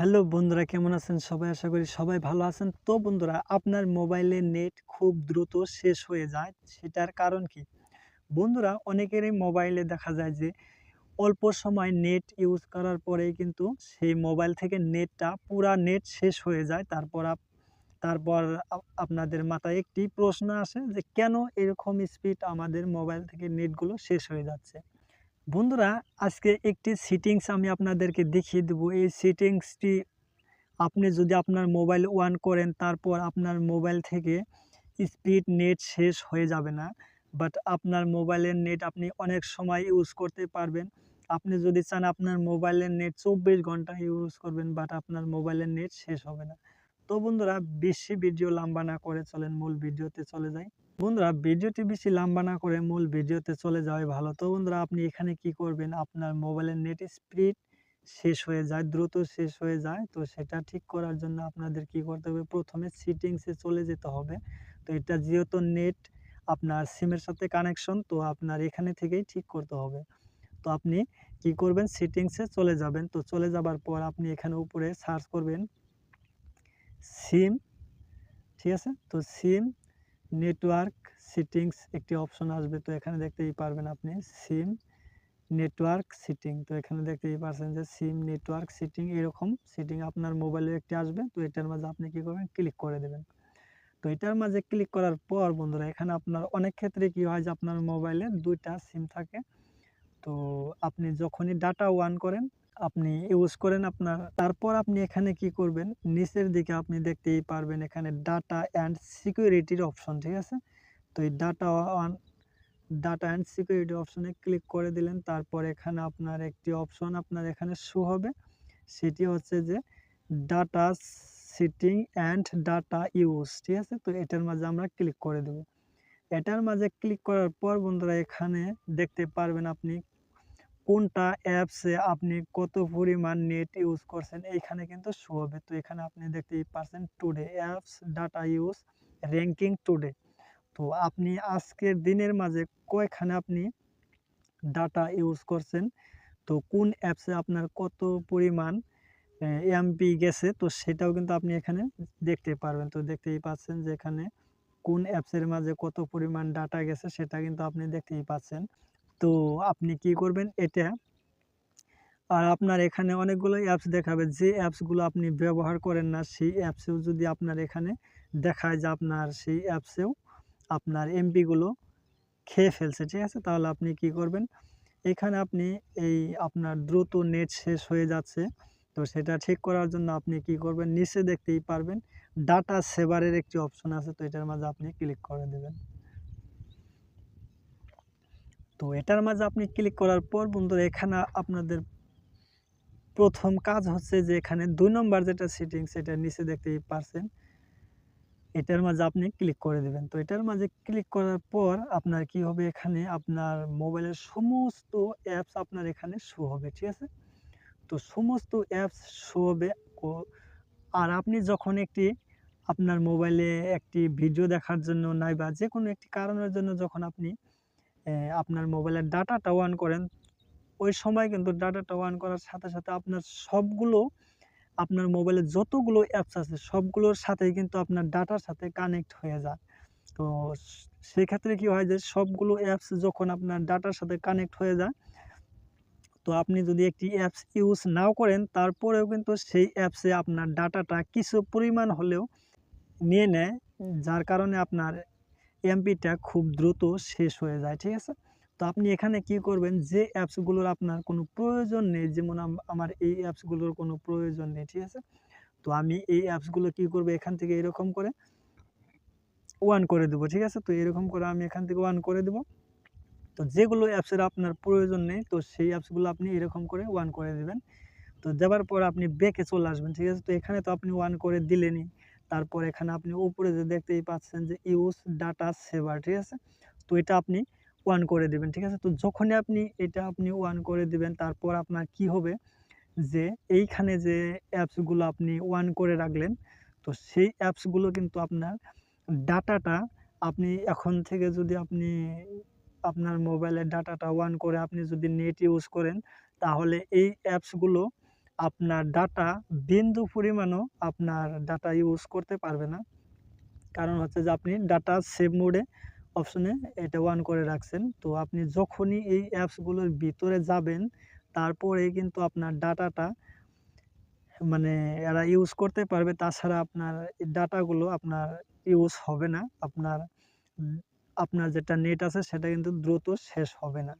Hello বন্ধুরা, কেমন আছেন সবাই? আশা করি সবাই ভালো আছেন। তো বন্ধুরা, আপনার মোবাইলে নেট খুব দ্রুত শেষ হয়ে যায়, সেটার কারণ কি? বন্ধুরা, অনেকেরই মোবাইলে দেখা যায় যে, অল্প সময় নেট ইউজ করার পরেই কিন্তু সেই মোবাইল থেকে নেটটা পুরা নেট শেষ হয়ে যায়। তারপর তারপর আপনাদের মাথায় একটি প্রশ্ন আসে যে, কেন এরকম স্পিড আমাদের মোবাইল থেকে নেটগুলো শেষ হয়ে যাচ্ছে? বন্ধুরা, আজকে একটি সেটিংস আমি আপনাদেরকে দেখিয়ে দেবো। এই সেটিংসটি আপনি যদি আপনার মোবাইল ওয়ান করেন, তারপর আপনার মোবাইল থেকে স্পিড নেট শেষ হয়ে যাবে না। বাট আপনার মোবাইলের নেট আপনি অনেক সময় ইউজ করতে পারবেন। আপনি যদি চান আপনার মোবাইলের নেট চব্বিশ ঘণ্টা ইউজ করবেন বাট আপনার মোবাইলের নেট শেষ হবে না। তো বন্ধুরা বেশি ভিডিও লম্বা না করে চলেন মূল ভিডিওতে চলে যাই। বন্ধুরা ভিডিওটি বেশি লম্বা না করে মূল ভিডিওতে চলে যাওয়াই ভালো। তো বন্ধুরা আপনি এখানে কি করবেন? আপনার মোবাইলের নেট স্পিড শেষ হয়ে যায়, দ্রুত শেষ হয়ে যায়। তো সেটা ঠিক করার জন্য আপনাদের কি করতে হবে? প্রথমে সিটিংসে চলে যেতে হবে। তো এটা যেহেতু নেট, আপনার সিমের সাথে কানেকশন তো আপনার এখানে থেকেই ঠিক করতে হবে। তো আপনি কি করবেন? সেটিংসে চলে যাবেন। তো চলে যাবার পর আপনি এখানে উপরে সার্চ করবেন। সিম, ঠিক আছে? তো সিম, নেটওয়ার্ক, সেটিংস একটি অপশন আসবে। তো এখানে দেখতেই পারবেন আপনি সিম, নেটওয়ার্ক, সিটিং। তো এখানে দেখতেই পারছেন যে সিম, নেটওয়ার্ক, সিটিং এরকম সিটিং আপনার মোবাইলে একটি আসবে। তো এটার মাঝে আপনি কি করবেন? ক্লিক করে দেবেন। তো এটার মাঝে ক্লিক করার পর বন্ধুরা, এখানে আপনার অনেক ক্ষেত্রে কি হয় যে আপনার মোবাইলে দুইটা সিম থাকে। তো আপনি যখনই ডাটা ওয়ান করেন আপনি ইউজ করেন আপনার। তারপর আপনি এখানে কি করবেন? নিচের দিকে আপনি দেখতেই পারবেন এখানে ডাটা অ্যান্ড সিকিউরিটির অপশন ঠিক আছে? তো এই data on data and security অপশনে ক্লিক করে দিলেন। তারপর এখানে আপনার একটি অপশন আপনার এখানে শো হবে। সেটি হচ্ছে যে data setting and data use ঠিক আছে? তো এটার মাঝে আমরা ক্লিক করে দেব। এটার মাঝে ক্লিক করার পর বন্ধুরা এখানে দেখতে পারবেন আপনি কোনটা অ্যাপসে আপনি কত পরিমাণ নেট ইউজ করছেন? এইখানে কিন্তু শো হবে। তো এখানে আপনি দেখতেই পারছেন today apps data use ranking today তো আপনি আজকের দিনের মাঝে কয়খানে আপনি ডাটা ইউজ করছেন? তো কোন অ্যাপসে আপনার কত পরিমাণ এমপি গেছে? তো সেটাও কিন্তু আপনি এখানে দেখতে পারবেন। তো দেখতেই পাচ্ছেন যে এখানে কোন অ্যাপসের মাঝে কত পরিমাণ ডাটা গেছে, সেটা কিন্তু আপনি দেখতেই পাচ্ছেন। তো আপনি কি করবেন? এটা। আর আপনার এখানে অনেকগুলো অ্যাপস দেখাবে। যে অ্যাপসগুলো আপনি ব্যবহার করেন না, সেই অ্যাপসেও যদি আপনার এখানে দেখায় যে আপনার সেই অ্যাপসেও আপনার এমপিগুলো খেয়ে ফেলছে, ঠিক আছে? তাহলে আপনি কি করবেন? এখানে আপনি এই আপনার দ্রুত নেট শেষ হয়ে যাচ্ছে। তো সেটা ঠিক করার জন্য আপনি কি করবেন? নিচে দেখতেই পারবেন ডাটা সেভারের একটি অপশন আছে। তো এটার মাঝে আপনি ক্লিক করে দেবেন। তো এটার মাঝে আপনি ক্লিক করার পর বন্ধুরা, এখানে আপনাদের প্রথম কাজ হচ্ছে যে এখানে দুই নম্বর যেটা সেটিং সেটা নিচে দেখতেই পারছেন। এটার মাঝে আপনি ক্লিক করে দেবেন। তো এটার মাঝে ক্লিক করার পর আপনার কি হবে এখানে? আপনার মোবাইলের সমস্ত অ্যাপস আপনার এখানে শো হবে, ঠিক আছে? তো সমস্ত অ্যাপস শো হবে। আর আপনি যখন একটি আপনার মোবাইলে একটি ভিডিও দেখার জন্য নাই বা যে কোনো একটি কারণের জন্য যখন আপনি আপনার মোবাইলের ডাটাটা অন করেন। ওই সময় কিন্তু ডাটাটা অন করার সাথে সাথে আপনার সবগুলো, আপনার মোবাইলে যতগুলো অ্যাপস আছে, সবগুলোর সাথেই কিন্তু আপনার ডাটার সাথে কানেক্ট হয়ে যায়। তো সেক্ষেত্রে কি হয় যে, সবগুলো অ্যাপস যখন আপনার ডাটার সাথে কানেক্ট হয়ে যায়, তো আপনি যদি একটি অ্যাপস ইউজ নাও করেন, তারপরেও কিন্তু সেই অ্যাপসে আপনার ডাটাটা কিছু পরিমাণ হলেও নিয়ে নেয়, যার কারণে আপনার এমপিটা খুব দ্রুত শেষ হয়ে যায়, ঠিক আছে? তো আপনি এখানে কি করবেন? যে অ্যাপসগুলোর আপনার কোনো প্রয়োজন নেই, যেমন আমার এই অ্যাপসগুলোর কোনো প্রয়োজন নেই, ঠিক আছে? তো আমি এই অ্যাপসগুলো কি করব? এখান থেকে এরকম করে ওয়ান করে দেবো, ঠিক আছে? তো এরকম করে আমি এখান থেকে ওয়ান করে দেবো। তো যেগুলো অ্যাপসের আপনার প্রয়োজন নেই, তো সেই অ্যাপসগুলো আপনি এরকম করে ওয়ান করে দেবেন। তো দেওয়ার পর আপনি বেকে চলে আসবেন, ঠিক আছে? তো এখানে তো আপনি ওয়ান করে দিলেনই। তারপর এখানে আপনি উপরে যে দেখতেই পাচ্ছেন যে ইউজ ডাটা সেভার ঠিক আছে? তো এটা আপনি ওয়ান করে দেবেন, ঠিক আছে? তো যখনই আপনি এটা আপনি ওয়ান করে দিবেন, তারপর আপনার কি হবে? যে এইখানে যে অ্যাপসগুলো আপনি ওয়ান করে রাখলেন, তো সেই অ্যাপসগুলো কিন্তু আপনার ডাটাটা আপনি এখন থেকে যদি আপনি আপনার মোবাইলের ডাটাটা অন করে আপনি যদি নেট ইউজ করেন, তাহলে এই অ্যাপসগুলো আপনার ডাটা বিন্দু পরিমাণও আপনার ডাটা ইউজ করতে পারবে না। কারণ হচ্ছে যে আপনি ডাটা সেভ মোডে অপশনে এটা অন করে রাখছেন। তো আপনি যখনই এই অ্যাপসগুলোর ভিতরে যাবেন, তারপরে কিন্তু আপনার ডাটাটা মানে এরা ইউজ করতে পারবে। তাছাড়া আপনার ডাটাগুলো আপনার ইউজ হবে না। আপনার আপনার যেটা নেট আছে, সেটা কিন্তু দ্রুত শেষ হবে না।